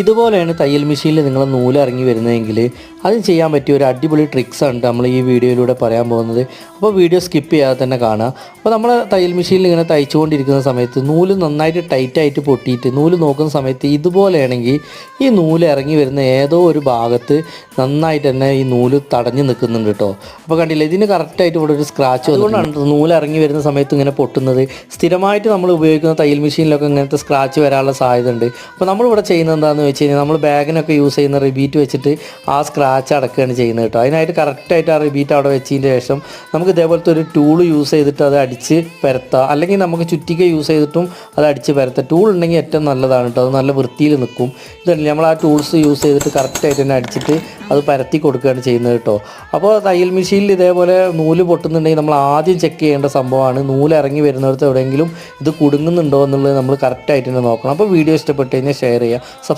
ഇതുപോലെയാണ് തയ്യൽ മെഷീനിൽ നിങ്ങൾ നൂൽ ഇറങ്ങി വരുന്നതെങ്കിൽ അത് ചെയ്യാൻ പറ്റിയ ഒരു അടിപൊളി ട്രിക്സാണ് നമ്മൾ ഈ വീഡിയോയിലൂടെ പറയാൻ പോകുന്നത്. അപ്പോൾ വീഡിയോ സ്കിപ്പ് ചെയ്യാതെ തന്നെ കാണുക അപ്പോൾ നമ്മൾ തയ്യൽ മെഷീനിൽ ഇങ്ങനെ തയ്ച്ചുകൊണ്ടിരിക്കുന്ന സമയത്ത് നൂൽ നന്നായിട്ട് ടൈറ്റായിട്ട് പൊട്ടിയിട്ട് നൂൽ നോക്കുന്ന സമയത്ത് ഇതുപോലെയാണെങ്കിൽ ഈ നൂൽ ഇറങ്ങി വരുന്ന ഏതോ ഒരു ഭാഗത്ത് നന്നായിട്ട് തന്നെ ഈ നൂൽ തടഞ്ഞു നിൽക്കുന്നുണ്ട് കേട്ടോ അപ്പോൾ കണ്ടില്ല ഇതിന് കറക്റ്റായിട്ട് ഇവിടെ ഒരു സ്ക്രാച്ച് അതുകൊണ്ടാണ് നൂൽ ഇറങ്ങി വരുന്ന സമയത്ത് ഇങ്ങനെ പൊട്ടുന്നത്. സ്ഥിരമായിട്ട് നമ്മൾ ഉപയോഗിക്കുന്ന തയ്യൽ മെഷീനിലൊക്കെ ഇങ്ങനത്തെ സ്ക്രാച്ച് വരാനുള്ള സാധ്യത ഉണ്ട് അപ്പോൾ നമ്മളിവിടെ ചെയ്യുന്നത് എന്താണെന്ന് വെച്ച് കഴിഞ്ഞാൽ നമ്മൾ ബാഗിനൊക്കെ യൂസ് ചെയ്യുന്ന റിബീറ്റ് വെച്ചിട്ട് ആ സ്ക്രാച്ച് അടക്കുകയാണ് ചെയ്യുന്നത് കേട്ടോ. അതിനായിട്ട് കറക്റ്റായിട്ട് ആ റിബീറ്റ് അവിടെ വെച്ചതിന് ശേഷം നമുക്ക് ഇതേപോലത്തെ ഒരു ടൂൾ യൂസ് ചെയ്തിട്ട് അത് അടിച്ച് പരത്താം. അല്ലെങ്കിൽ നമുക്ക് ചുറ്റിക യൂസ് ചെയ്തിട്ടും അത് അടിച്ച് പരത്താം. ടൂൾ ഉണ്ടെങ്കിൽ ഏറ്റവും നല്ലതാണ് കേട്ടോ. അത് നല്ല വൃത്തിയിൽ നിൽക്കും. ഇതല്ല നമ്മൾ ആ ടൂൾസ് യൂസ് ചെയ്തിട്ട് കറക്റ്റായിട്ട് തന്നെ അടിച്ചിട്ട് അത് പരത്തി കൊടുക്കുകയാണ് ചെയ്യുന്നത് കേട്ടോ. അപ്പോൾ തയ്യൽ മെഷീനിൽ ഇതേപോലെ നൂൽ പൊട്ടുന്നുണ്ടെങ്കിൽ നമ്മൾ ആദ്യം ചെക്ക് ചെയ്യേണ്ട സംഭവമാണ്. നൂൽ ഇറങ്ങി വരുന്നിടത്ത് എവിടെയെങ്കിലും ഇത് കുടുങ്ങുന്നുണ്ടോ എന്നുള്ളത് നമ്മൾ കറക്റ്റായിട്ട് തന്നെ നോക്കണം. അപ്പോൾ വീഡിയോ ഇഷ്ടപ്പെട്ട് കഴിഞ്ഞാൽ ഷെയർ ചെയ്യുക.